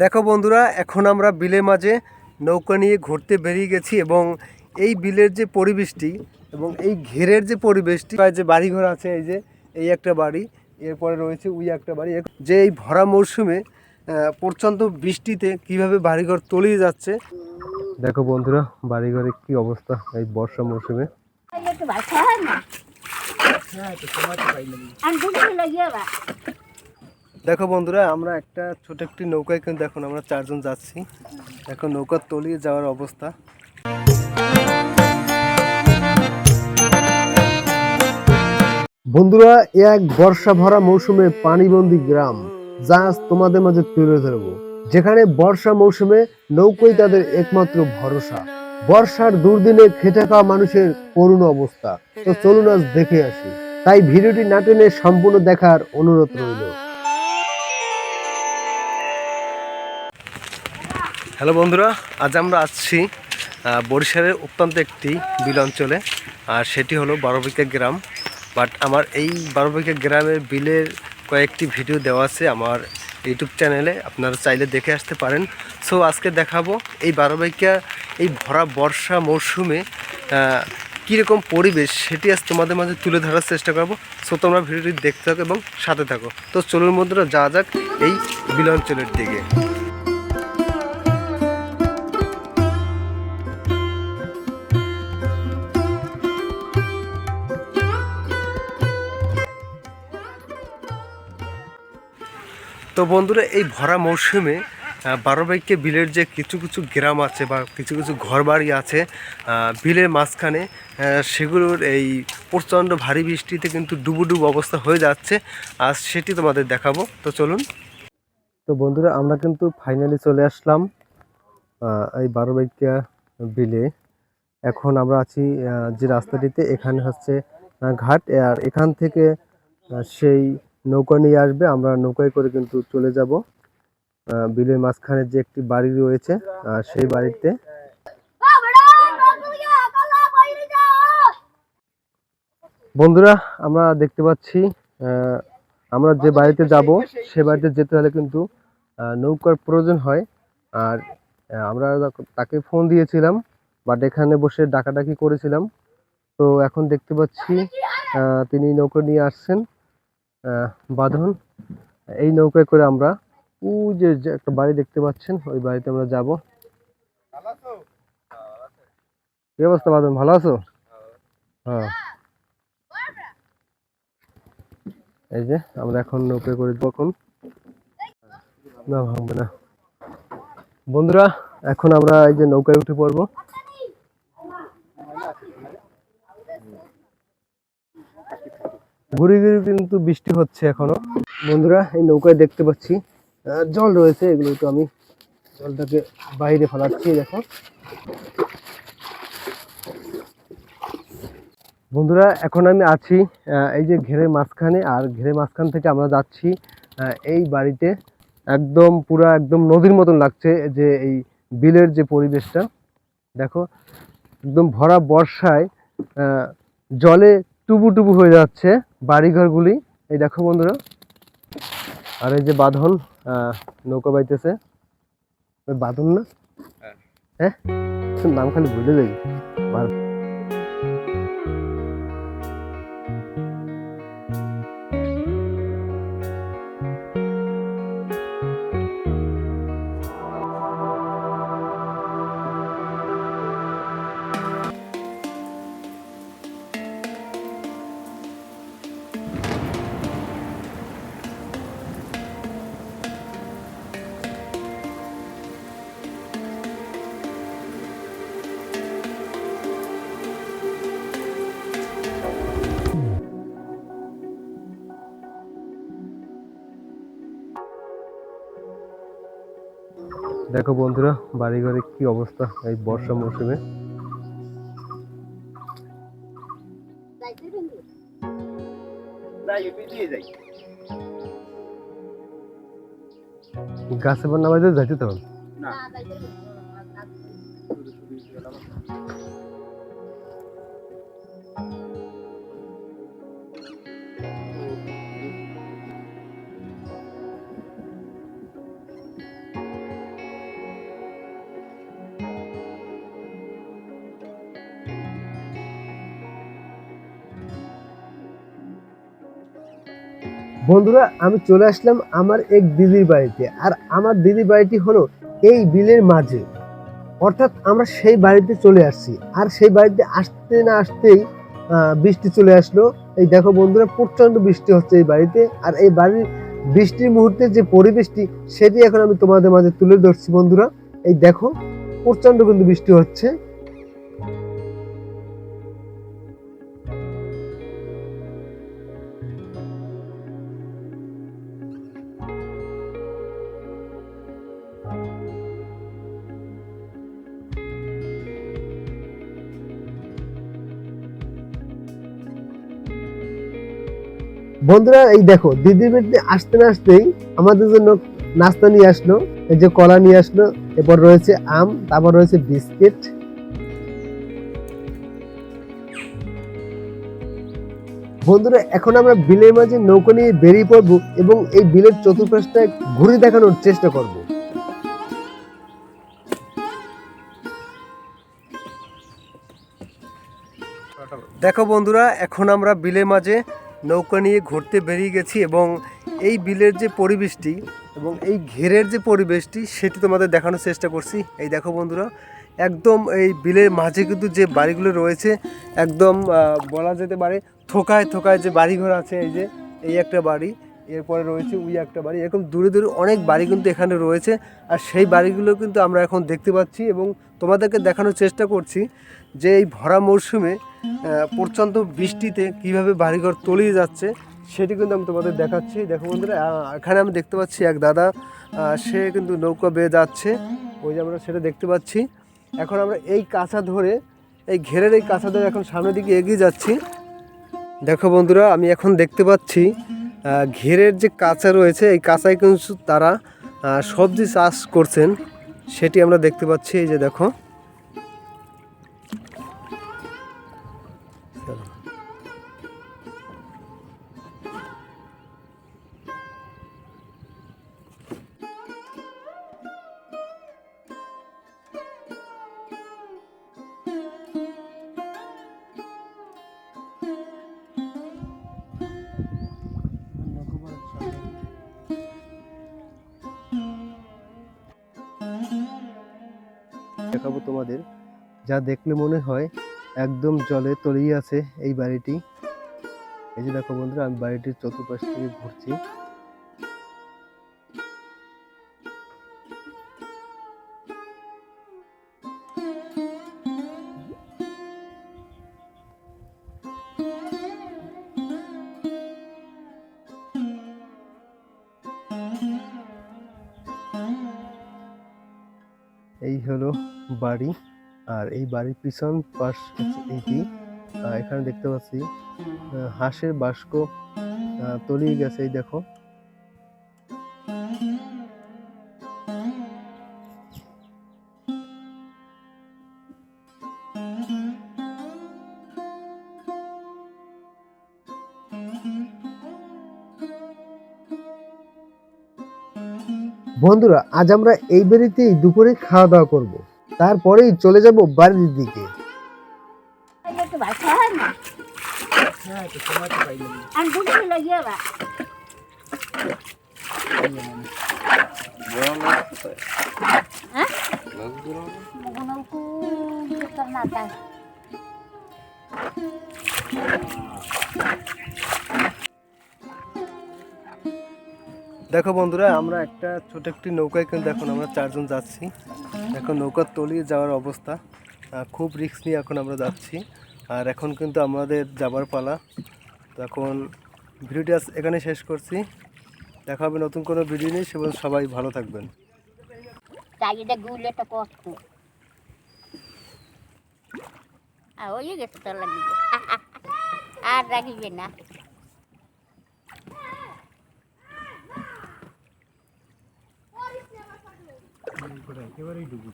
দেখো বন্ধুরা এখন আমরা বিলের মাঝে নৌকা নিয়ে ঘুরতে বেরিয়ে গেছি এবং এই বিলের যে পরিবেশটি এবং এই ঘেরের যে পরিবেশটি যে বাড়িঘর আছে এই যে এই একটা বাড়ি এরপরে রয়েছে উই একটা বাড়ি। যে এই ভরা মরশুমে প্রচণ্ড বৃষ্টিতে কীভাবে বাড়িঘর তলিয়ে যাচ্ছে। দেখো বন্ধুরা বাড়িঘরের কি অবস্থা এই বর্ষা মরশুমে। না আমি দুপুরে লাগিয়ে বা দেখো বন্ধুরা, আমরা একটা ছোট একটি নৌকায় কিন্তু এখন আমরা চারজন যাচ্ছি। এখন নৌকা তলিয়ে যাওয়ার অবস্থা। বন্ধুরা এক বর্ষা ভরা মৌসুমে পানিবন্দি গ্রাম, যা তোমাদের মাঝে তুলে ধরবো। যেখানে বর্ষা মৌসুমে নৌকোই তাদের একমাত্র ভরসা। বর্ষার দুর্দিনে খেটে খাওয়া মানুষের করুণ অবস্থা। তো চলুন আজ দেখে আসি। তাই ভিডিওটি না টেনে সম্পূর্ণ দেখার অনুরোধ রইল। হ্যালো বন্ধুরা, আজ আমরা আসছি বরিশালের অত্যন্ত একটি বিল অঞ্চলে, আর সেটি হলো বারোবিকা গ্রাম। বাট আমার এই বারোবিকা গ্রামের বিলের কয়েকটি ভিডিও দেওয়া আছে আমার ইউটিউব চ্যানেলে, আপনারা চাইলে দেখে আসতে পারেন। সো, আজকে দেখাবো এই বারোবিকা এই ভরা বর্ষা মরশুমে কীরকম পরিবেশ, সেটি আজ তোমাদের মাঝে তুলে ধরার চেষ্টা করব। সো, তোমরা ভিডিওটি দেখতে থাকো এবং সাথে থাকো। তো, চলুন বন্ধুরা যা যাক এই বিল অঞ্চলের দিকে। তো বন্ধুরা, এই ভরা মৌসুমে বারোবাইকে বিলের যে কিছু কিছু গ্রাম আছে বা কিছু কিছু ঘরবাড়ি আছে বিলের মাঝখানে সেগুলোর এই প্রচণ্ড ভারী বৃষ্টিতে কিন্তু ডুবুডুবু অবস্থা হয়ে যাচ্ছে। আর সেটি তোমাদের দেখাবো। তো চলুন। তো বন্ধুরা, আমরা কিন্তু ফাইনালি চলে আসলাম এই বারোবাইকা বিলে। এখন আমরা আছি যে রাস্তাটিতে, এখানে হচ্ছে ঘাট, আর এখান থেকে সেই নৌকা নিয়ে আসবে, আমরা নৌকায় করে কিন্তু চলে যাব। বিলের মাঝখানে যে একটি বাড়ি রয়েছে সেই বাড়িতে বন্ধুরা, আমরা দেখতে পাচ্ছি আমরা যে বাড়িতে যাব, সে বাড়িতে যেতে হলে কিন্তু নৌকার প্রয়োজন হয়। আর আমরা তাকে ফোন দিয়েছিলাম, বাট এখানে বসে ডাকাডাকি করেছিলাম। তো এখন দেখতে পাচ্ছি তিনি নৌকা নিয়ে আসছেন। বাঁধন। এই নৌকায় করে আমরা ও যে একটা বাড়ি দেখতে পাচ্ছেন, ওই বাড়িতে আমরা যাব। কি অবস্থা বাঁধন, ভালো আছো? হ্যাঁ। এই যে, আমরা এখন নৌকায় করে কখন না, ভাঙবে না। বন্ধুরা, এখন আমরা এই যে নৌকায় উঠে পড়ব। ঘুরে ঘুরে কিন্তু বৃষ্টি হচ্ছে এখনও। বন্ধুরা, এই নৌকায় দেখতে পাচ্ছি জল রয়েছে, এগুলো তো আমি জলটাকে বাইরে ফেলাচ্ছি দেখো। বন্ধুরা, এখন আমি আছি এই যে ঘেরের মাঝখানে, আর ঘেরের মাঝখান থেকে আমরা যাচ্ছি এই বাড়িতে। একদম পুরা, একদম নদীর মতন লাগছে যে এই বিলের যে পরিবেশটা। দেখো, একদম ভরা বর্ষায় জলে টুবু টুবু হয়ে যাচ্ছে। বাড়িঘরগুলি এই দেখো বন্ধুরা আর এই যে বাঁধন নৌকা বাইতেছে। ওই বাঁধন না? হ্যাঁ। নাম খালি ভুলে যাই। দেখো বন্ধুরা বাড়িঘরে কি অবস্থা এই বর্ষা মৌসুমে? গাছে বন্যা বাজে যাইতে তখন বন্ধুরা, আমি চলে আসলাম আমার এক দিদির বাড়িতে। আর আমার দিদির বাড়িটি হলো এই বিলের মাঝে। অর্থাৎ আমরা সেই বাড়িতে চলে আসছি। আর সেই বাড়িতে আসতে না আসতেই বৃষ্টি চলে আসলো। এই দেখো বন্ধুরা প্রচণ্ড বৃষ্টি হচ্ছে এই বাড়িতে। আর এই বাড়ির বৃষ্টির মুহূর্তে যে পরিবেশটি, সেটি এখন আমি তোমাদের মাঝে তুলে ধরছি বন্ধুরা। এই দেখো প্রচণ্ড কিন্তু বৃষ্টি হচ্ছে। বন্ধুরা, এই দেখো দিদির বাড়িতে আসতে না আসতেই আমাদের জন্য নাস্তা নিয়ে আসলো, এই যে কলা নিয়ে আসলো, এরপর রয়েছে আম, তারপর রয়েছে বিস্কিট। বন্ধুরা, এখন আমরা বিলের মাঝে নৌকো নিয়ে বেরিয়ে পড়ব এবং এই বিলের চতুর্পাশটা ঘুরে দেখানোর চেষ্টা করব। দেখো বন্ধুরা, এখন আমরা বিলের মাঝে নৌকা নিয়ে ঘুরতে বেরিয়ে গেছি এবং এই বিলের যে পরিবেশটি এবং এই ঘেরের যে পরিবেশটি সেটি তোমাদের দেখানোর চেষ্টা করছি। এই দেখো বন্ধুরা, একদম এই বিলের মাঝে কিন্তু যে বাড়িগুলো রয়েছে, একদম বলা যেতে পারে থোকায় থোকায় যে বাড়িঘর আছে, এই যে এই একটা বাড়ি, এরপরে রয়েছে উই একটা বাড়ি। এরকম দূরে দূরে অনেক বাড়ি কিন্তু এখানে রয়েছে আর সেই বাড়িগুলো কিন্তু আমরা এখন দেখতে পাচ্ছি এবং তোমাদেরকে দেখানোর চেষ্টা করছি যে এই ভরা মরশুমে প্রচণ্ড বৃষ্টিতে কীভাবে বাড়িঘর তলিয়ে যাচ্ছে, সেটি কিন্তু আমি তোমাদের দেখাচ্ছি। দেখো বন্ধুরা এখানে আমি দেখতে পাচ্ছি এক দাদা সে কিন্তু নৌকা বেয়ে যাচ্ছে। ওই যে আমরা সেটা দেখতে পাচ্ছি। এখন আমরা এই কাঁচা ধরে, এই ঘেরের এই কাঁচা ধরে এখন সামনের দিকে এগিয়ে যাচ্ছি। দেখো বন্ধুরা, আমি এখন দেখতে পাচ্ছি ঘেরের যে কাঁচা রয়েছে, এই কাঁচায় কিন্তু তারা সবজি চাষ করছেন, সেটি আমরা দেখতে পাচ্ছি। এই যে দেখো দেখাবো তোমাদের। যা দেখলে মনে হয় একদম জলে তলিয়ে আছে এই বাড়িটি। এই যে দেখো বন্ধুরা আমি বাড়িটির চতুর্পাশ থেকে ঘুরছি। এই হলো বাড়ি, আর এই বাড়ির পিছন পাশ এটি। এখানে দেখতে পাচ্ছি হাঁসের বাস্ক তলিয়ে গেছে, এই দেখো। বন্ধুরা, আজ আমরা এই বাড়িতেই দুপুরে খাওয়া দাওয়া করব। তারপরেই চলে যাব বাড়ির দিকে। তাহলে দেখো বন্ধুরা, আমরা একটা ছোট একটি নৌকায় কিন্তু এখন আমরা চারজন যাচ্ছি। এখন নৌকার তলিয়ে যাওয়ার অবস্থা। খুব রিস্ক নিয়ে এখন আমরা যাচ্ছি। আর এখন কিন্তু আমাদের যাবার পালা। তো এখন ভিডিওটি এখানে শেষ করছি। দেখা হবে নতুন কোনো ভিডিও নিয়ে। সেবল সবাই ভালো থাকবেন। আর রাখিবে না। একেবারেই ডুবু।